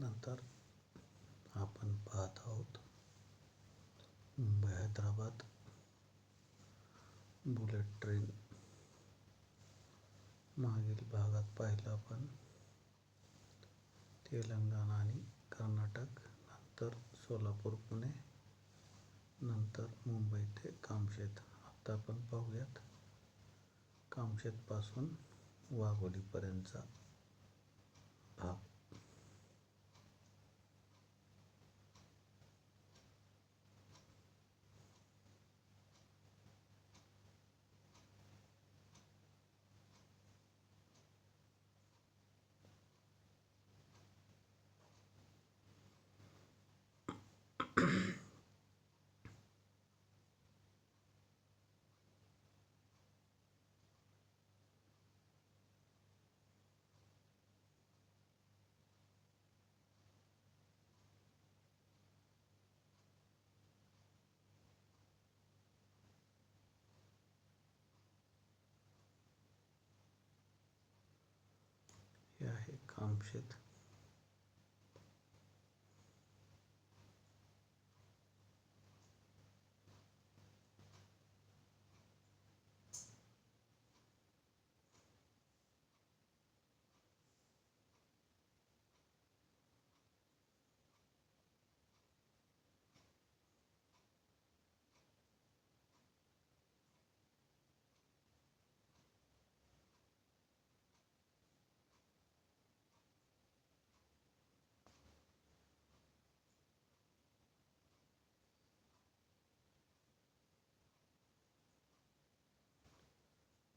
नंतर आपण पाहत आहोत मुंबई हैदराबाद बुलेट ट्रेन. मागील भागात पाहिलं आपण तेलंगणा आणि कर्नाटक नंतर सोलापूर पुणे नंतर मुंबई ते कामशेत. आता आपण पाहूयात कामशेतपासून वाघोलीपर्यंतचा भाग. हे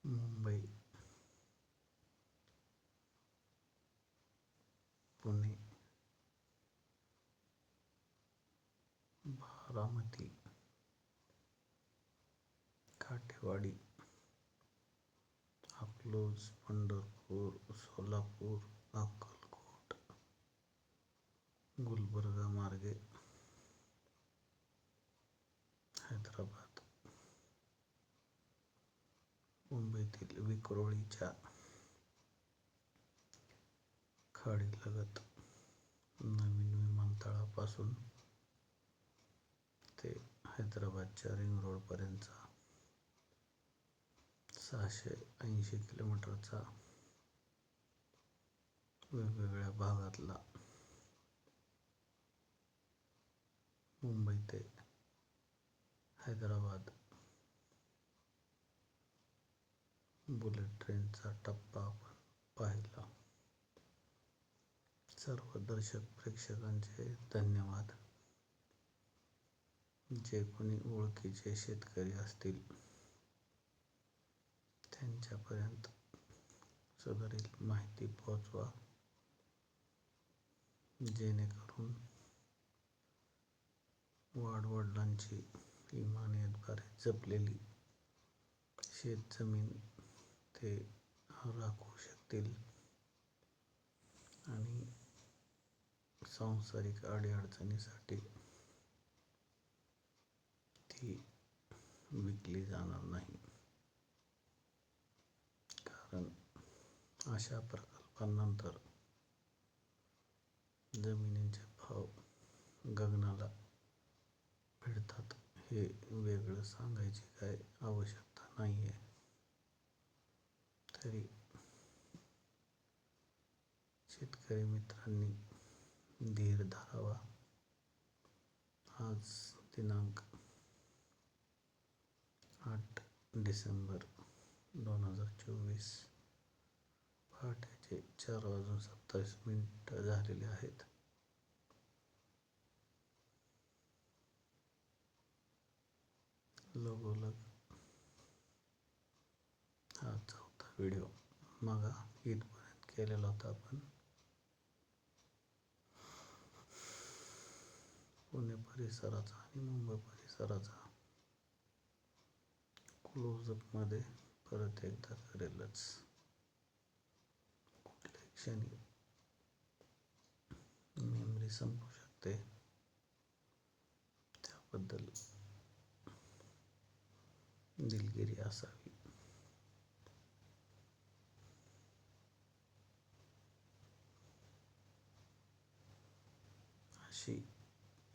मुंबई. पुणे. बारामती. काठेवाडी. अकलूज पंढरपूर सोलापूर अक्कलकोट. गुलबर्गा मार्गे. हैदराबाद. मुंबईतील विक्रोळीच्या खाडीलगत नवीन विमानतळापासून ते हैदराबादच्या रिंग रोडपर्यंतचा सहाशे ऐंशी किलोमीटरचा वेगवेगळ्या भागातला मुंबई ते हैदराबाद बुलेट ट्रेनचा टप्पा आपण पाहिला. सर्व दर्शक प्रेक्षकांचे धन्यवाद. जे कोणी ओळखीचे शेतकरी असतील त्यांच्यापर्यंत सदरील माहिती पोहोचवा. जेणेकरून वाडवडिलांची इमानियतद्वारे जपलेली शेतजमीन ते राखू शकतील. आणि सांसारिक अडीअडचणीसाठी ती विकली जाणार नाही. कारण अशा प्रकल्पांनंतर जमिनींचे भाव गगनाला भिडतात हे वेगळं सांगायची काय आवश्यकता नाही आहे शेतकरी शेतकरी मित्रांनी धीर धरावा. आज दिनांक आठ डिसेंबर दोन हजार चोवीस. पहाटेचे चार वाजून सत्तावीस मिनिट झालेले आहेत. लगोलग हा चौथा व्हिडिओ मागा इथपर्यंत केलेला होता आपण. पुणे परिसराचा आणि मुंबई परिसराचा. क्लोजअपमध्ये परत एकदा करेलच कुठल्याही क्षणी? मेमरी संपू शकते. त्याबद्दल दिलगिरी असावी. ची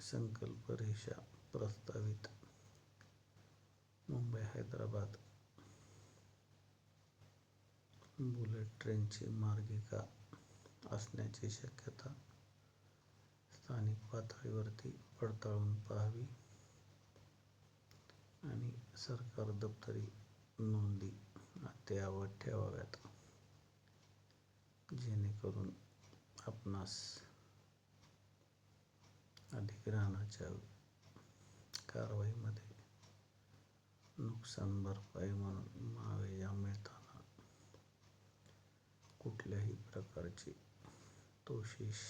संकल्परेषा प्रस्तावित. मुंबई हैदराबाद. बुलेट ट्रेनची मार्गिका असण्याची शक्यता स्थानिक पातळीवरती पडताळून पाहावी आणि सरकार दप्तरी नोंदी अद्ययावत ठेवाव्यात जेणेकरून आपणास अधिग्रहणाच्या कारवाईमध्ये नुकसान भरपाई म्हणून मावेजा मिळताना कुठल्याही प्रकारची तोशिष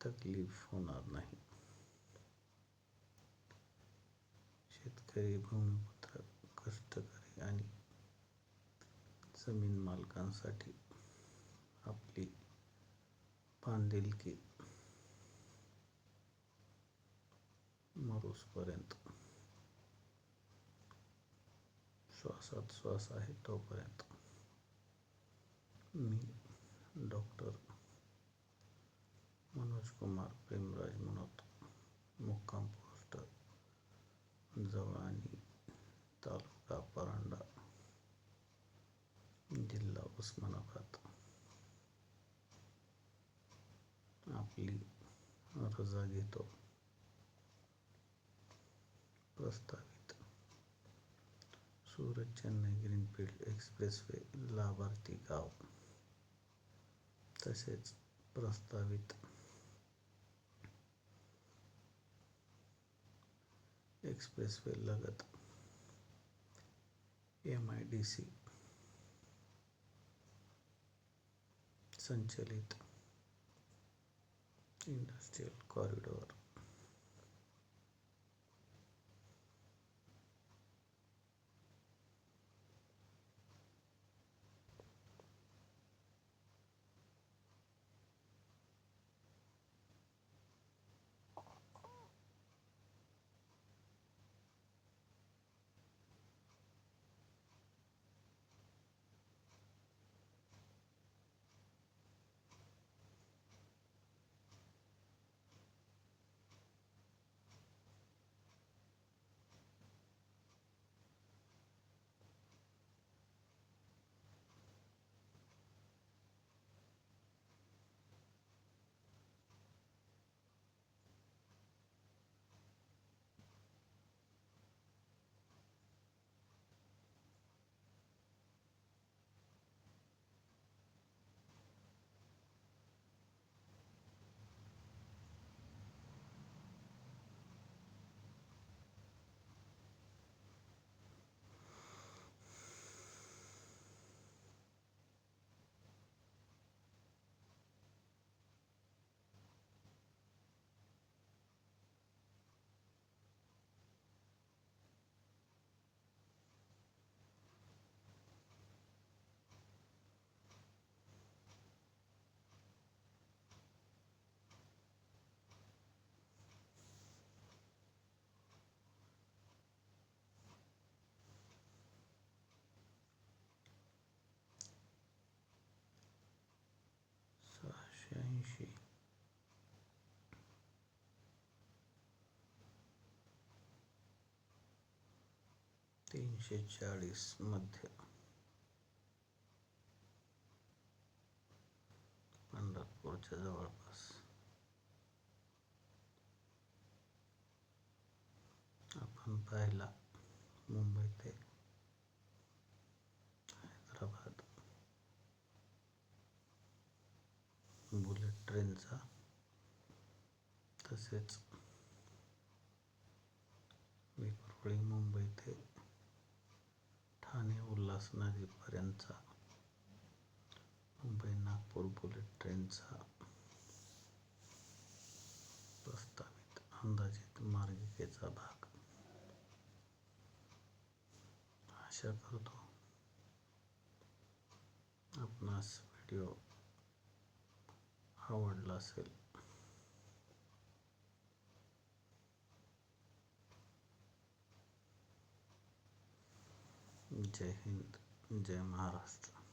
तकलीफ होणार नाही. शेतकरी भूमिपुत्र कष्टकरी आणि जमीन मालकांसाठी आपली बांधिलकी मरोसपर्यंत. श्वासात श्वास आहे तोपर्यंत. मी डॉक्टर मनोज कुमार प्रेमराज मनोत मुक्काम पोस्ट जवळानी तालुका परांडा जिल्हा उस्मानाबाद. आपली रजा घेतो. प्रस्तावित। सुरत चेन्नई ग्रीनफील्ड एक्सप्रेसवे, लाभार्थी गाव। तसेच प्रस्तावित एक्सप्रेसवे लगत। एम आय डी सी संचलित इंडस्ट्रियल कॉरिडॉर। सहाशे तीनशे चाळीस मध्य पंढरपूरच्या जवळपास आपण पाहिला मुंबई ते हैदराबाद बुलेट ट्रेनचा. तसेच विक्रोळी मुंबई ते ठाणे उल्हासनगरीपर्यंतचा. मुंबई नागपूर बुलेट ट्रेनचा प्रस्तावित अंदाजित मार्गिकेचा भाग. आशा करतो आपणास व्हिडिओ आवडला असेल. जय हिंद जय महाराष्ट्र.